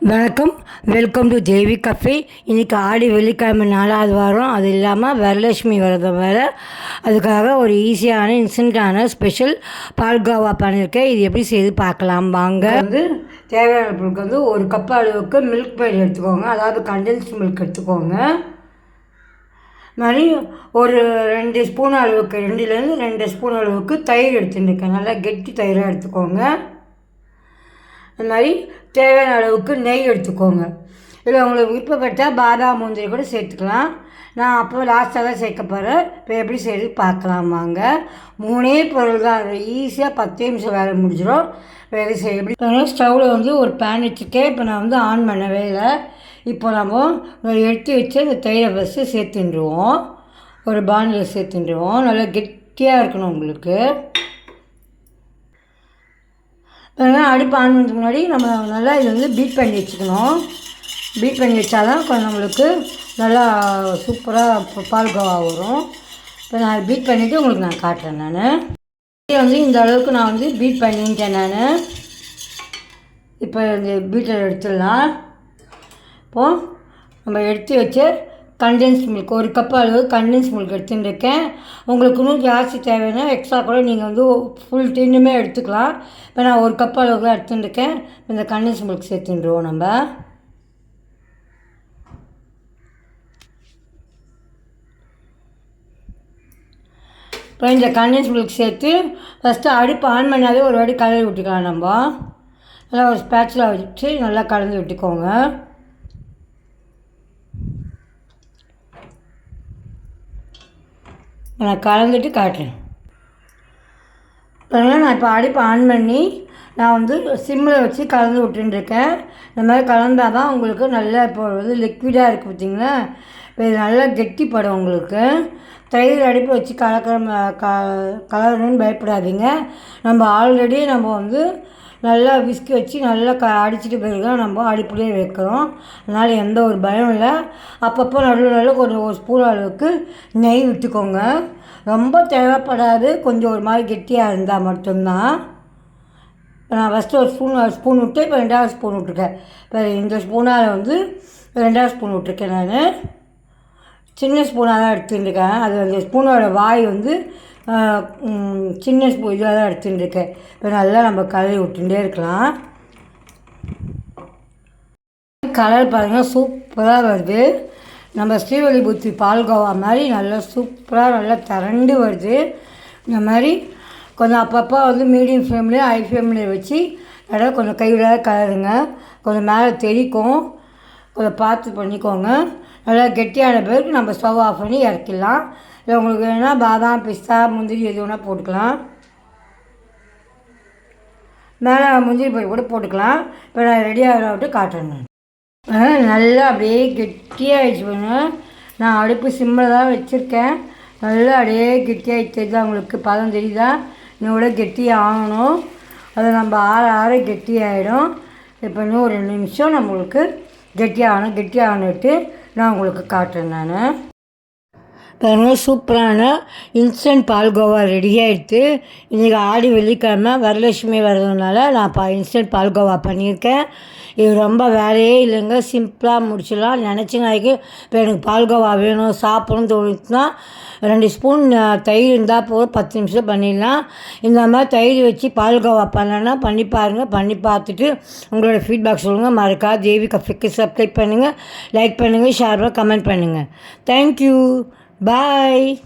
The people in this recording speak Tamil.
வணக்கம். வெல்கம் டு தேவி கஃபே இன்றைக்கி ஆடி வெள்ளிக்கிழமை நாலாவது வாரம். அது இல்லாமல் வரலட்சுமி விரதம் வேறு. அதுக்காக ஒரு ஈஸியான இன்ஸ்டண்ட்டான ஸ்பெஷல் பால்கோவா பண்ணியிருக்கேன் இது எப்படி செய்து பார்க்கலாம்? வாங்க. வந்து தேவையான பொருட்கள் வந்து ஒரு கப் அளவுக்கு மில்க் பேட் எடுத்துக்கோங்க. அதாவது கண்டென்ஸ் மில்க் எடுத்துக்கோங்க. மாதிரி ஒரு ரெண்டு ஸ்பூன் அளவுக்கு ரெண்டுலேருந்து ரெண்டு ஸ்பூன் அளவுக்கு தயிர் எடுத்துட்டுருக்கேன் நல்லா கெட்டி தயிராக எடுத்துக்கோங்க. அது மாதிரி தேவையான அளவுக்கு நெய் எடுத்துக்கோங்க. இல்லை உங்களுக்கு விருப்பப்பட்டால் பாதாம் முந்திரி கூட சேர்த்துக்கலாம். நான் அப்போ லாஸ்ட்டாக தான் சேர்க்க போகிறேன் இப்போ எப்படி செய்து பார்க்கலாம் வாங்க. மூணே பொருள் தான். அது ஈஸியாக பத்து நிமிஷம் வேலை முடிஞ்சிடும். வேலை செய்ய எப்படி ஸ்டவ்வில் வந்து ஒரு பேன் வச்சுட்டே இப்போ நான் வந்து ஆன் பண்ணவே இல்லை. இப்போ நம்ம எடுத்து வச்சு அந்த தயிரை ஃபஸ்ட்டு சேர்த்துட்டுருவோம். ஒரு பாண்டில் சேர்த்துட்டுருவோம். நல்லா கெட்டியாக இருக்கணும் உங்களுக்கு. அதனால் அடுப்பு ஆன் பண்ணுறதுக்கு முன்னாடி நம்ம நல்லா இதை வந்து பீட் பண்ணி வச்சுக்கணும். பீட் பண்ணி வச்சால் தான் கொஞ்சம் நம்மளுக்கு நல்லா சூப்பராக பால்கோவா வரும். இப்போ நான் பீட் பண்ணிவிட்டு உங்களுக்கு நான் காட்டுறேன் நான். வந்து இந்த அளவுக்கு நான் வந்து பீட் பண்ணிட்டேன் நான். இப்போ இந்த பீட்டர் எடுத்துடலாம். இப்போது நம்ம எடுத்து வச்சு கண்டென்ஸ் மில்க் ஒரு கப் அளவு கண்டென்ஸ் மில்க் எடுத்துட்டுருக்கேன். உங்களுக்கு இன்னும் ஜாஸ்தி தேவைன்னா எக்ஸ்ட்ரா கூட நீங்கள் வந்து ஃபுல் டின்னுமே எடுத்துக்கலாம். இப்போ நான் ஒரு கப் அளவு தான் எடுத்துட்டுருக்கேன். இந்த கண்டென்ஸ் மில்க் சேர்த்துட்டுருவோம் நம்ம. இப்போ இந்த கண்டென்ஸ் மில்க் சேர்த்து ஃபஸ்ட்டு அடுப்பு ஆன் பண்ணாலே ஒரு வாட்டி கலரி விட்டுக்கலாம் நம்ம. நல்லா ஒரு ஸ்பேட்சில் வச்சு நல்லா கலந்து விட்டுக்கோங்க. நான் கலந்துட்டு காட்டுறேன். பாருங்கள் நான் இப்போ அடுப்பு ஆன் பண்ணி நான் வந்து சிம்மில் வச்சு கலந்து விட்டுருக்கேன் இந்த மாதிரி கலந்தால் தான் உங்களுக்கு நல்லா இப்போ வந்து லிக்விடாக இருக்குது பார்த்தீங்களா இப்போ இது நல்லா கெட்டிப்படும் உங்களுக்கு. தயிர் அடுப்பு வச்சு கலக்கிற க கலரணும்னு பயப்படாதீங்க. நம்ம ஆல்ரெடி நம்ம வந்து நல்லா விஸ்கி வச்சு நல்லா க அடிச்சுட்டு பிறகு தான் நம்ம அடுப்புலேயே வைக்கிறோம். அதனால் எந்த ஒரு பயம் இல்லை. அப்பப்போ நடுவில் நடுவில் கொஞ்சம் ஒரு ஸ்பூன் அளவுக்கு நெய் விட்டுக்கோங்க. ரொம்ப தேவைப்படாது. கொஞ்சம் ஒரு மாதிரி கெட்டியாக இருந்தால் மட்டும்தான். இப்போ நான் ஃபஸ்ட்டு ஒரு ஸ்பூன் ஸ்பூன் விட்டு இப்போ ரெண்டாவது ஸ்பூன் விட்டுருக்கேன். இப்போ இந்த ஸ்பூனால் வந்து ரெண்டாவது ஸ்பூன் விட்டுருக்கேன் நான். சின்ன ஸ்பூனாக தான் எடுத்துருக்கேன். அது அந்த ஸ்பூனோட வாய் வந்து சின்ன ஸ்பூன் இதாக தான் எடுத்துட்டுருக்கேன். இப்போ நல்லா நம்ம கலரி விட்டுட்டே இருக்கலாம். கலர் பாருங்கள் சூப்பராக வருது. நம்ம ஸ்ரீவல்லிபுத்தி பால்கோவா மாதிரி நல்லா சூப்பராக நல்லா திரண்டு வருது. இந்த மாதிரி கொஞ்சம் அப்பப்போ வந்து மீடியம் ஃப்ளேம்லேயே ஹை ஃப்ளேம்லேயே வச்சு நல்லா கொஞ்சம் கைவிட கலருங்க. கொஞ்சம் மேலே தெரிக்கும் கொஞ்சம் பார்த்து பண்ணிக்கோங்க. நல்லா கெட்டியான பிறகு நம்ம ஸ்டவ் ஆஃப் பண்ணி இறக்கிடலாம். இல்லை உங்களுக்கு வேணால் பாதாம் பிஸ்தா முந்திரி எது வேணால் போட்டுக்கலாம். மேலே முந்திரி பருப்பு கூட போட்டுக்கலாம். இப்போ நான் ரெடி விட்டு காட்டுறேன் நல்லா அப்படியே கெட்டியாகிடுச்சு பண்ணு நான் அடுப்பு சிம்மில் தான் வச்சுருக்கேன். நல்லா அப்படியே கெட்டியாகிடுச்சு தெரியுதா உங்களுக்கு? பதம் தெரியுதா? இன்னோட கெட்டியாக ஆகணும். அதை நம்ம ஆற ஆற கெட்டியாகிடும் இப்போ இன்னும் ஒரு ரெண்டு நிமிஷம் நம்மளுக்கு கெட்டியாகணும். கெட்டியாகணுட்டு நான் உங்களுக்கு காட்டுறேன் நான். பாருங்கள் சூப்பரான இன்ஸ்டன்ட் பால்கோவா ரெடி ஆகிடுது இன்றைக்கி ஆடி வெள்ளிக்கிழமை வரலட்சுமி வர்றதுனால நான் பா இன்ஸ்டன்ட் பால்கோவா பண்ணியிருக்கேன். இது ரொம்ப வேலையே இல்லைங்க. சிம்பிளாக முடிச்சிடலாம். நினச்ச நாளைக்கு இப்போ எனக்கு பால்கோவா வேணும் சாப்பிடணும்னு தோணுச்சுன்னா ரெண்டு ஸ்பூன் தயிர் இருந்தால் போதும். பத்து நிமிஷம் பண்ணிடலாம். இந்த மாதிரி தயிர் வச்சு பால்கோவா பண்ணலன்னா பண்ணி பாருங்கள் பண்ணி பார்த்துட்டு உங்களோட ஃபீட்பேக் சொல்லுங்கள் மறக்காத. தேவி கஃபிக்கு சப்ஸ்கிரைப் பண்ணுங்கள் லைக் பண்ணுங்கள் ஷேர் கமெண்ட் பண்ணுங்கள் தேங்க்யூ Bye.